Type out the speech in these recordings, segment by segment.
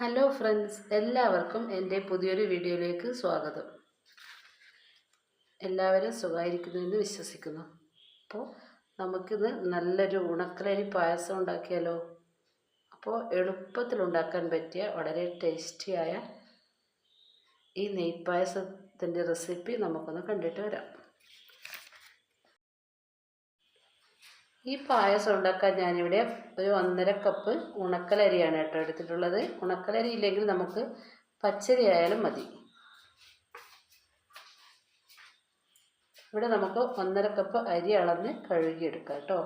Hello friends എല്ലാവർക്കും എന്റെ പുതിയൊരു വീഡിയോയിലേക്ക് സ്വാഗതം. എല്ലാവരും സുഖമായിരിക്കുന്നുവെന്ന് വിശ്വസിക്കുന്നു. അപ്പോൾ നമുക്കിന്ന് നല്ലൊരു ഉണക്കലരി പായസം ഉണ്ടാക്കിയാലോ? അപ്പോൾ എളുപ്പത്തിൽ ഉണ്ടാക്കാൻ പറ്റിയ വളരെ ടേസ്റ്റിയായ ഈ നെയ്പായസത്തിന്റെ റെസിപ്പി നമുക്കൊന്ന് കണ്ടിട്ട് വരാം. ഈ പായസം ഉണ്ടാക്കാൻ ഞാനിവിടെ ഒരു ഒന്നര കപ്പ് ഉണക്കലരിയാണ് കേട്ടോ എടുത്തിട്ടുള്ളത്. ഉണക്കലരി ഇല്ലെങ്കിൽ നമുക്ക് പച്ചരി ആയാലും മതി. ഇവിടെ നമുക്ക് ഒന്നര കപ്പ് അരി അളന്ന് കഴുകിയെടുക്കാം കേട്ടോ.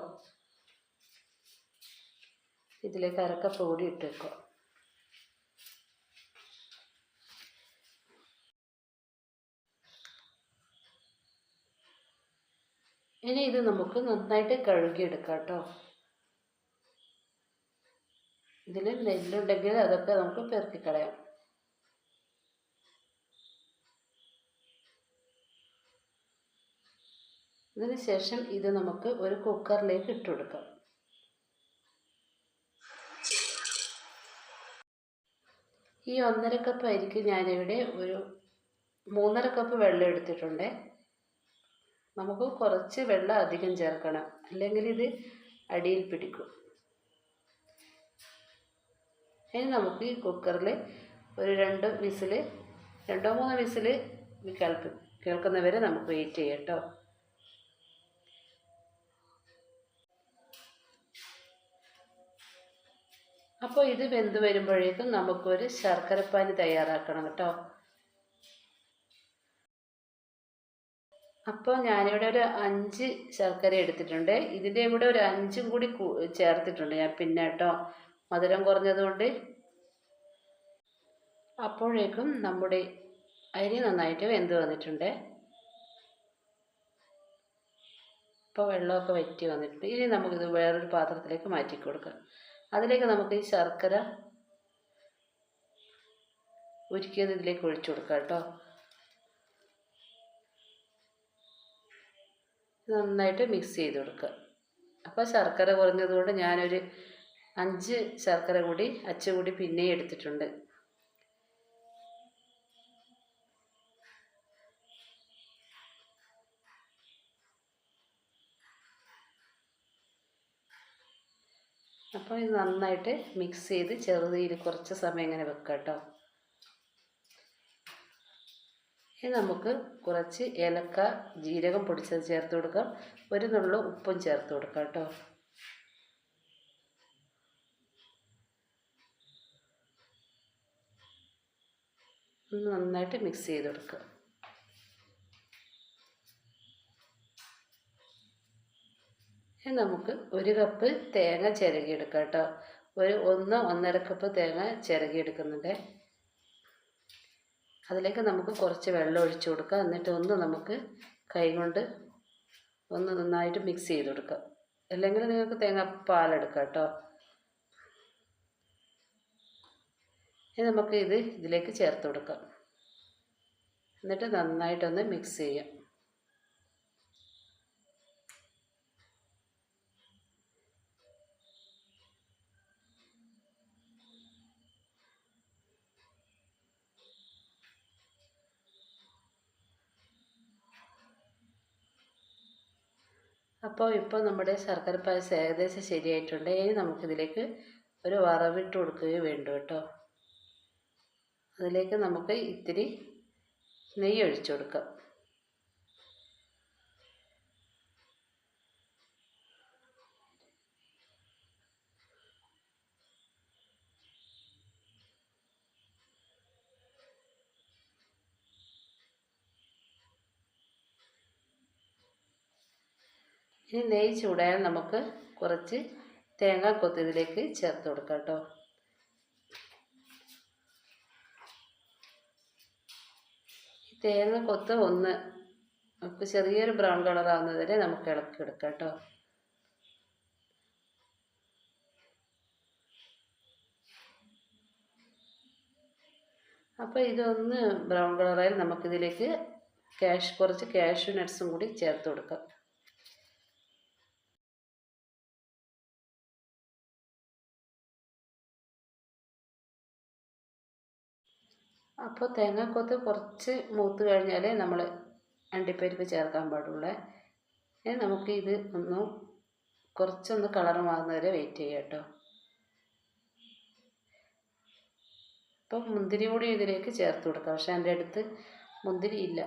ഇതിലേക്ക് അരക്കപ്പ് കൂടി ഇട്ടേക്കുക ഇനി ഇത് നമുക്ക് നന്നായിട്ട് കഴുകിയെടുക്കാം കേട്ടോ ഇതിൽ നെല്ലുണ്ടെങ്കിൽ അതൊക്കെ നമുക്ക് പെറുക്കിക്കളയാം ശേഷം ഇത് നമുക്ക് ഒരു കുക്കറിലേക്ക് ഇട്ട് കൊടുക്കാം. ഈ ഒന്നര കപ്പ് അരിക്ക് ഞാനിവിടെ ഒരു മൂന്നര കപ്പ് വെള്ളം എടുത്തിട്ടുണ്ട്. നമുക്ക് കുറച്ച് വെള്ളം അധികം ചേർക്കണം. അല്ലെങ്കിൽ ഇത് അടിയിൽ പിടിക്കും. ഇനി നമുക്ക് ഈ കുക്കറിൽ ഒരു രണ്ട് വിസിൽ രണ്ടോ മൂന്നോ വിസിൽ കേൾപ്പ് കേൾക്കുന്നവരെ നമുക്ക് വെയിറ്റ് ചെയ്യാം കേട്ടോ അപ്പോൾ ഇത് വെന്ത് വരുമ്പോഴേക്കും നമുക്കൊരു ശർക്കരപ്പാനി തയ്യാറാക്കണം കേട്ടോ അപ്പോൾ ഞാനിവിടെ ഒരു അഞ്ച് ശർക്കര എടുത്തിട്ടുണ്ട്. ഇതിന്റെ കൂടെ ഒരു അഞ്ചും കൂടി ചേർത്തിട്ടുണ്ട്. ഞാൻ പിന്നെ കേട്ടോ മധുരം കുറഞ്ഞതുകൊണ്ട് അപ്പോഴേക്കും നമ്മുടെ അരി നന്നായിട്ട് വെന്ത് വന്നിട്ടുണ്ട്. ഇപ്പോൾ വെള്ളമൊക്കെ വറ്റി വന്നിട്ടുണ്ട്. ഇനി നമുക്കിത് വേറൊരു പാത്രത്തിലേക്ക് മാറ്റി കൊടുക്കാം. അതിലേക്ക് നമുക്ക് ഈ ശർക്കര ഉരുക്കിയത് ഇതിലേക്ക് ഒഴിച്ചു കൊടുക്കാം കേട്ടോ. നന്നായിട്ട് മിക്സ് ചെയ്ത് കൊടുക്കുക. അപ്പോൾ ശർക്കര കുറഞ്ഞതുകൊണ്ട് ഞാനൊരു അഞ്ച് ശർക്കര കൂടി അച്ചുകൂടി പിന്നെയും എടുത്തിട്ടുണ്ട്. അപ്പോൾ ഇത് നന്നായിട്ട് മിക്സ് ചെയ്ത് ചെറുതീയിൽ കുറച്ച് സമയം ഇങ്ങനെ വെക്കാം കേട്ടോ. ഇനി നമുക്ക് കുറച്ച് ഏലക്ക ജീരകം പൊടിച്ചത് ചേർത്ത് കൊടുക്കാം. ഒരു നുള്ളു ഉപ്പും ചേർത്ത് കൊടുക്കാം കേട്ടോ. ഒന്ന് നന്നായിട്ട് മിക്സ് ചെയ്ത് കൊടുക്കുക ഇനി നമുക്ക് ഒരു കപ്പ് തേങ്ങ ചിരകിയെടുക്കാം കേട്ടോ. ഒരു ഒന്ന് ഒന്നര കപ്പ് തേങ്ങ ചിരകിയെടുക്കുന്നുണ്ട്. അതിലേക്ക് നമുക്ക് കുറച്ച് വെള്ളം ഒഴിച്ചു കൊടുക്കുക. എന്നിട്ട് ഒന്ന് നമുക്ക് കൈ കൊണ്ട് ഒന്ന് നന്നായിട്ട് മിക്സ് ചെയ്ത് കൊടുക്കുക. അല്ലെങ്കിൽ നിങ്ങൾക്ക് തേങ്ങ പാലെടുക്കാം കേട്ടോ. ഇനി നമുക്ക് ഇത് ഇതിലേക്ക് ചേർത്ത് കൊടുക്കാം. എന്നിട്ട് നന്നായിട്ടൊന്ന് മിക്സ് ചെയ്യാം. അപ്പോൾ ഇപ്പോൾ നമ്മുടെ ശർക്കര പായസം ഏകദേശം ശരിയായിട്ടുണ്ട്. ഇനി നമുക്കിതിലേക്ക് ഒരു വറവിട്ട് കൊടുക്കുകയും വേണ്ടു കേട്ടോ. അതിലേക്ക് നമുക്ക് ഇത്തിരി നെയ്യ് ഒഴിച്ചു കൊടുക്കാം. ഇനി നെയ്യ് ചൂടായാൽ നമുക്ക് കുറച്ച് തേങ്ങ കൊത്തിയതിലേക്ക് ചേർത്ത് കൊടുക്കാം കേട്ടോ. തേങ്ങ കൊത്ത് ഒന്ന് നമുക്ക് ചെറിയൊരു ബ്രൗൺ കളർ ആവുന്നത് വരെ നമുക്ക് ഇളക്കി എടുക്കാം കേട്ടോ. അപ്പോൾ ഇതൊന്ന് ബ്രൗൺ കളറായാൽ നമുക്കിതിലേക്ക് ക്യാഷ് കുറച്ച് കാഷ്യൂ നട്ട്സും കൂടി ചേർത്ത് കൊടുക്കാം. അപ്പോൾ തേങ്ങാക്കൊത്ത് കുറച്ച് മൂത്ത് കഴിഞ്ഞാലേ നമ്മൾ അണ്ടിപ്പരിപ്പ് ചേർക്കാൻ പാടുള്ളൂ. ഇനി നമുക്ക് ഇത് ഒന്ന് കുറച്ചൊന്ന് കളർ മാറുന്നവരെ വെയിറ്റ് ചെയ്യാം കേട്ടോ. അപ്പോൾ മുന്തിരി കൂടി ഇതിലേക്ക് ചേർത്ത് കൊടുക്കാം. പക്ഷെ എന്റെ അടുത്ത് മുന്തിരി ഇല്ല.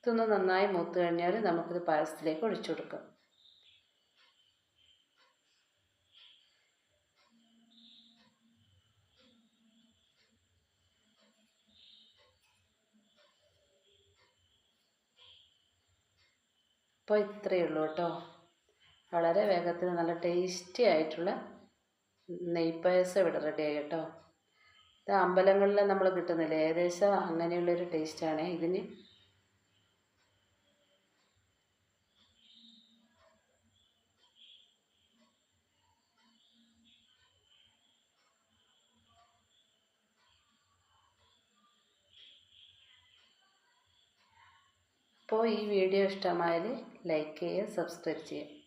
ഇതൊന്ന് നന്നായി മൂത്ത് കഴിഞ്ഞാൽ നമുക്കിത് പായസത്തിലേക്ക് ഒഴിച്ചു കൊടുക്കാം. അപ്പോൾ ഇത്രയേ ഉള്ളൂ കേട്ടോ. വളരെ വേഗത്തിൽ നല്ല ടേസ്റ്റി ആയിട്ടുള്ള നെയ്പ്പായസം ഇവിടെ റെഡിയായി കേട്ടോ. ഇത് അമ്പലങ്ങളിൽ നമ്മൾ കിട്ടുന്നില്ല? ഏകദേശം അങ്ങനെയുള്ളൊരു ടേസ്റ്റാണ് ഇതിന് അപ്പോൾ ഈ വീഡിയോ ഇഷ്ടമായാൽ ലൈക്ക് ചെയ്യുക സബ്സ്ക്രൈബ് ചെയ്യുക.